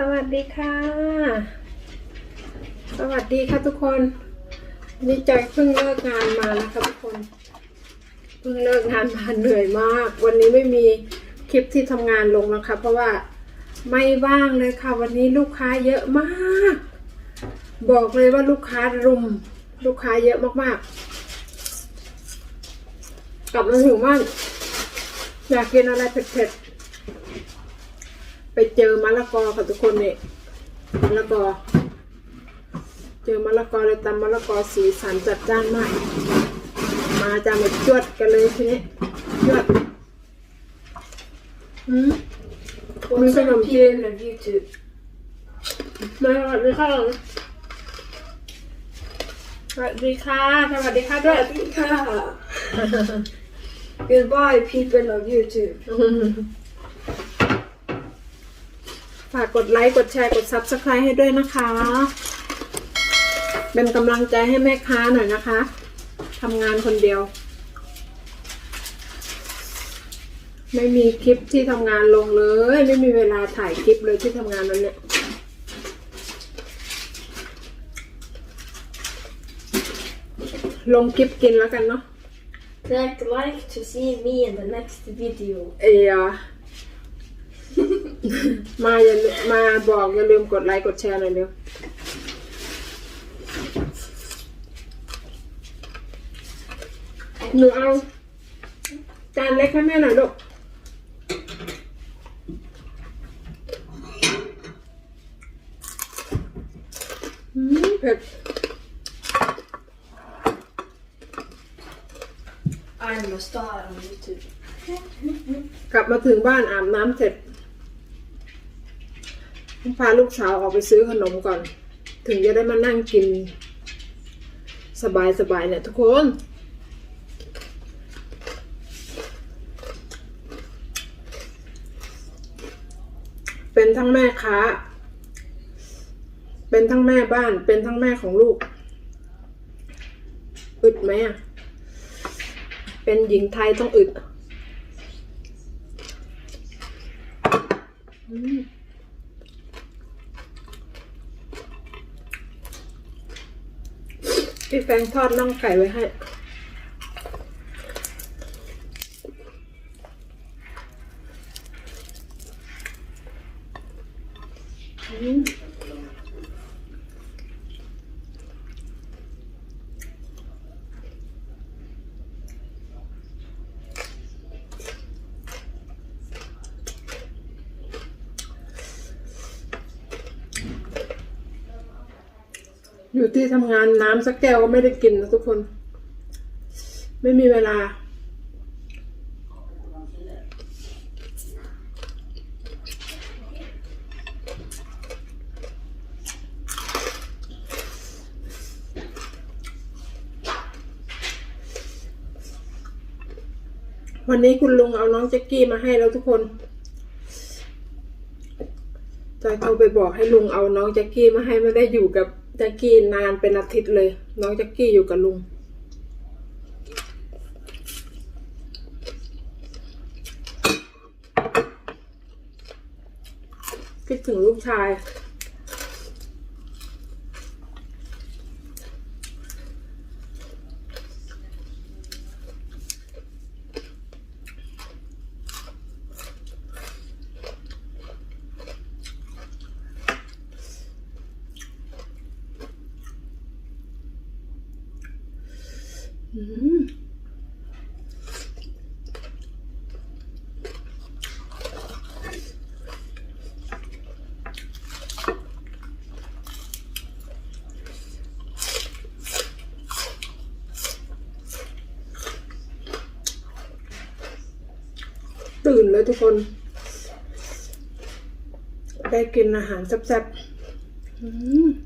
สวัสดีค่ะ สวัสดีค่ะทุกคนนี่จอยเพิ่งเลิกงานมานะคะทุกคน เพิ่งเลิกงานมาเหนื่อยมาก วันนี้ไม่มีคลิปที่ทำงานลงนะคะ เพราะว่าไม่ว่างเลยค่ะ วันนี้ลูกค้าเยอะมาก บอกเลยว่าลูกค้ารุม ลูกค้าเยอะมากๆ กลับมาถึงบ้านอยากกินอะไรเผ็ดๆ ไปเจอมะละกอค่ะทุกคนเนี่ยมะละกอ เจอมะละกอเลยตำมะละกอสีสันจัดจ้านมาก มาจะมาจวดกันเลยทีนี้จวดอืม What's We're gonna up, people of YouTube? มาสวัสดีค่ะสวัสดีค่ะสวัสดีค่ะด้วย Goodbye, people of YouTube. ฝากกดไลค์ กดแชร์ กด Subscribe ให้ด้วยนะคะ เป็นกำลังใจให้แม่ค้าหน่อยนะคะ ทำงานคนเดียว ไม่มีคลิปที่ทำงานลงเลย ไม่มีเวลาถ่ายคลิปเลยที่ทำงานนั้นเนี่ยลงคลิปกินแล้วกันเนาะ Click like to see me in the next video. เอีย มาอย่าลืมมาบอกอย่าลืมกดไลค์กดแชร์หน่อยเร็วหนูเอาจานเล็กให้แม่หน่อยลูกอืมเผ็ด I'm a star on YouTube. กลับมาถึงบ้านอาบน้ำเสร็จ พาลูกสาวออกไปซื้อขนมก่อน ถึงจะได้มานั่งกิน สบายๆเนี่ยทุกคน เป็นทั้งแม่ค้า เป็นทั้งแม่บ้าน เป็นทั้งแม่ของลูก อึดไหมอะ เป็นหญิงไทยต้องอึด อืม พี่แฟงทอดน่องไก่ไว้ให้ อืม อยู่ที่ทำงานน้ำสักแก้วก็ไม่ได้กินนะทุกคน ไม่มีเวลา วันนี้คุณลุงเอาน้องแจ็กกี้มาให้แล้วทุกคนจอยโทรไปบอกให้ลุงเอาน้องแจ็กกี้มาให้ไม่ได้อยู่กับ แจ็กกี้นานเป็นอาทิตย์เลย น้องแจ็กกี้อยู่กับลุง คิดถึงลูกชาย ทุกคน ได้กินอาหารแซ่บๆ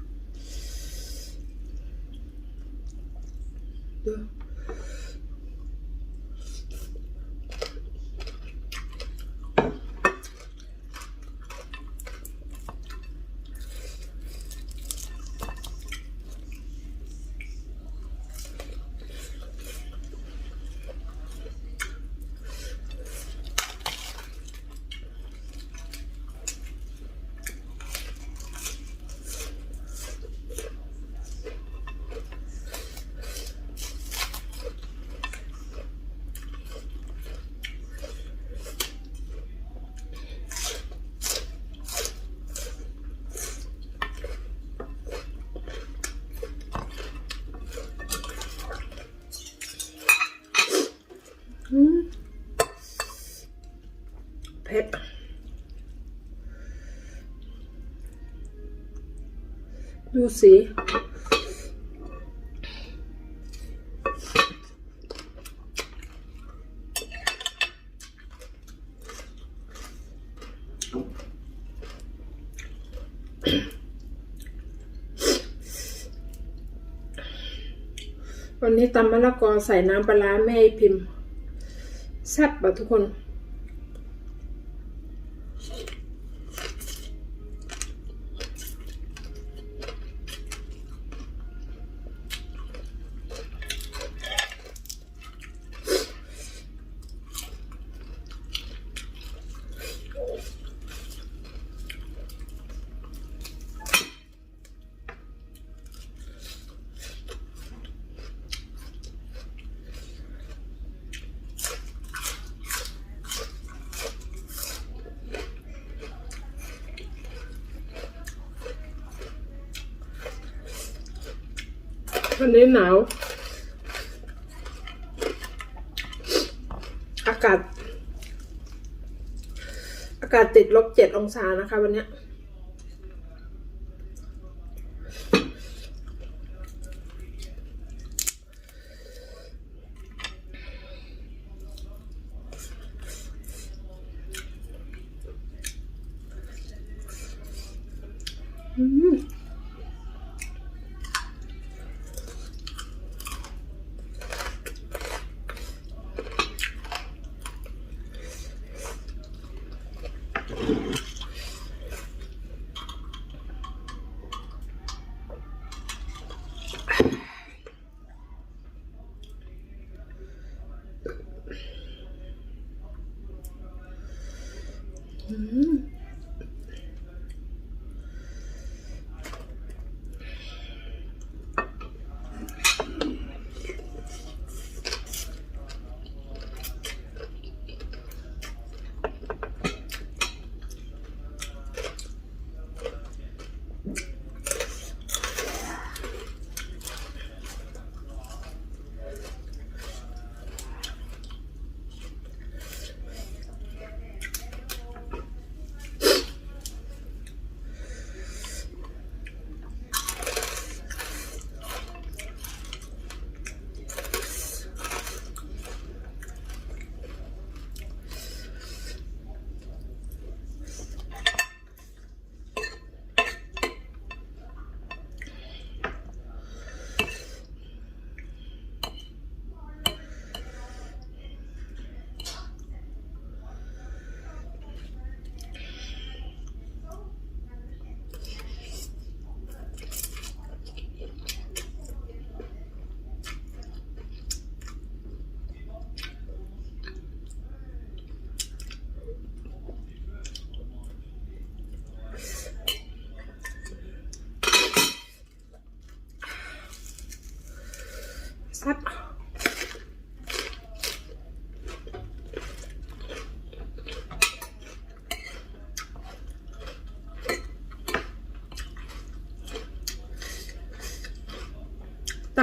ดูสีวันนี้ตำมะละกอใส่น้ำปลาร้าแม่ให้พิมพ์แซ่บป่ะทุกคน วันนี้หนาว อากาศ อากาศติดลบเจ็ดองศานะคะ วันนี้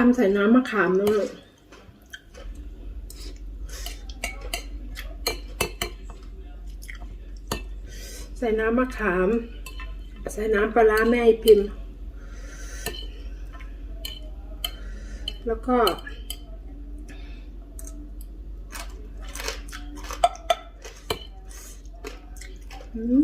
ตำใส่น้ำมะขามนะลูกใส่น้ำมะขาม ใส่น้ำปลาแม่พิมพ์ แล้วก็ อืม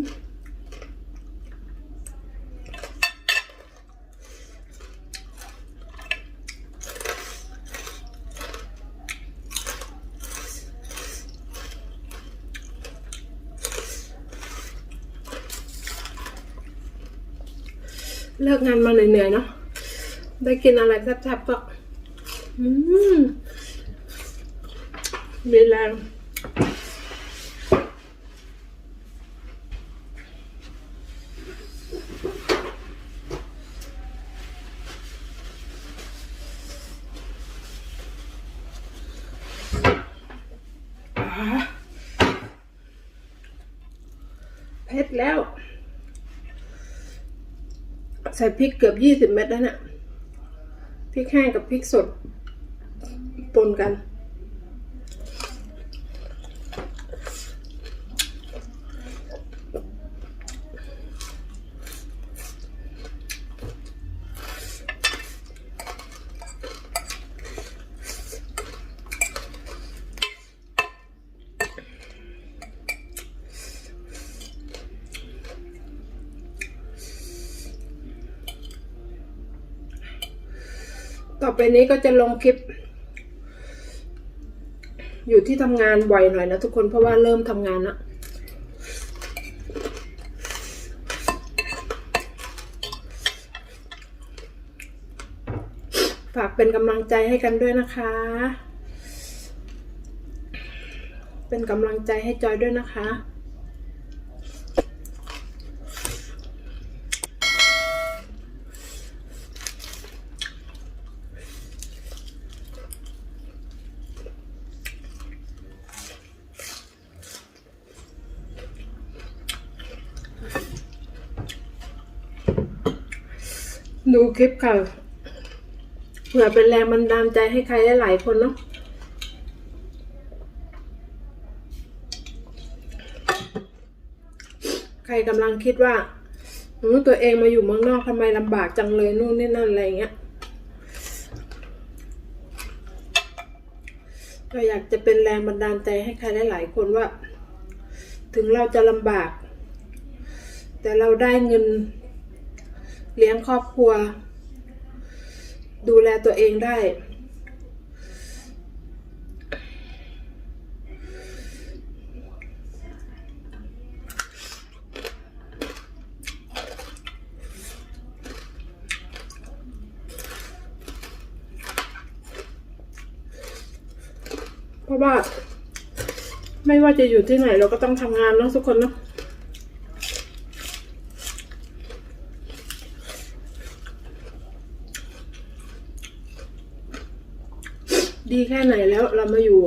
เลิกงานมาเหนื่อยๆเนาะได้กินอะไรแซ่บๆก็มมีแรงเผ็ดแล้ว ใส่พริกเกือบยี่สิบเม็ดแล้วเนะี่ยพริกแห้งกับพริกสดปนกัน ต่อไปนี้ก็จะลงคลิป อยู่ที่ทำงานบ่อยหน่อยนะทุกคนเพราะว่าเริ่มทำงานละฝากเป็นกำลังใจให้กันด้วยนะคะ เป็นกำลังใจให้จอยด้วยนะคะ ดูคลิปค่ะเผื่อเป็นแรงบันดาลใจให้ใครหลายๆคนเนาะใครกำลังคิดว่าอืมตัวเองมาอยู่เมืองนอกทำไมลำบากจังเลยนู่นนี่นั่นอะไรเงี้ยก็อยากจะเป็นแรงบันดาลใจให้ใครหลายๆคนว่า ถึงเราจะลำบาก แต่เราได้เงิน เลี้ยงครอบครัว ดูแลตัวเองได้ เพราะว่า ไม่ว่าจะอยู่ที่ไหนเราก็ต้องทำงานเนาะทุกคนเนาะ ดีแค่ไหนแล้วเรามาอยู่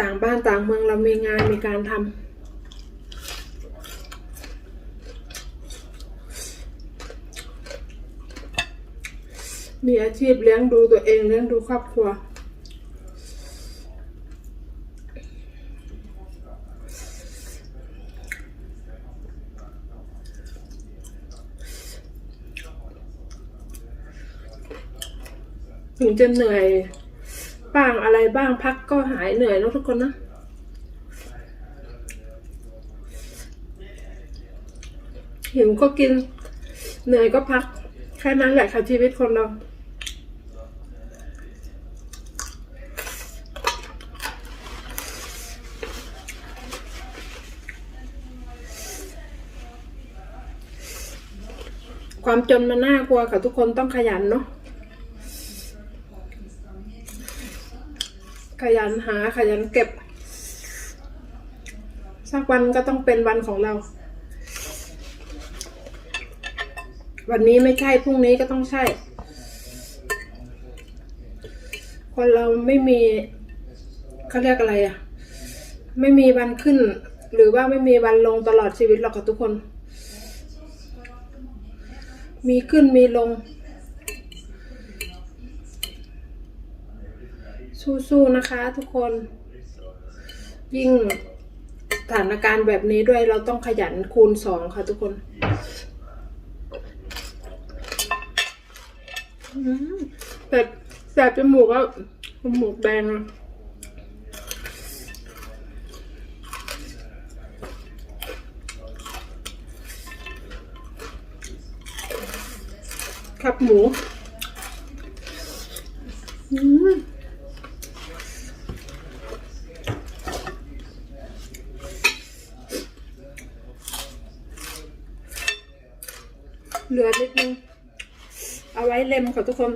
ต่างบ้านต่างเมืองเรามีงานมีการทำมีอาชีพเลี้ยงดูตัวเองเลี้ยงดูครอบครัว ถึงจะเหนื่อยบ้างอะไรบ้างพักก็หายเหนื่อยนะทุกคนนะหิวก็กิน เหนื่อยก็พัก แค่นั้นแหละค่ะชีวิตคนเราความจนมันน่ากลัวค่ะทุกคนต้องขยันเนาะ ขยันหาขยันเก็บ สักวันก็ต้องเป็นวันของเรา วันนี้ไม่ใช่พรุ่งนี้ก็ต้องใช่ คนเราไม่มีเขาเรียกอะไรอะไม่มีวันขึ้น หรือว่าไม่มีวันลงตลอดชีวิตหรอกค่ะทุกคน มีขึ้นมีลง สู้ๆนะคะทุกคน ยิ่งสถานการณ์แบบนี้ด้วยเราต้องขยันคูณสองค่ะทุกคนแบบแสบจมูกก็จมูกแดงอะครับหมูอืม เหลือนิดนึง เอาไว้เล็มค่ะทุกคน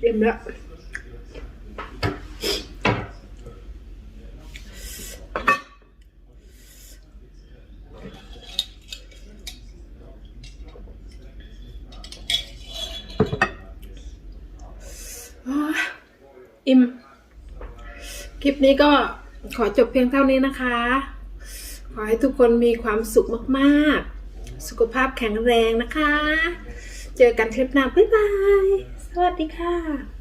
เล็มแล้วอิ่ม คลิปนี้ก็ขอจบเพียงเท่านี้นะคะ ขอให้ทุกคนมีความสุขมาก ๆ สุขภาพแข็งแรงนะคะ เจอกันคลิปหน้าบ๊ายบาย สวัสดีค่ะ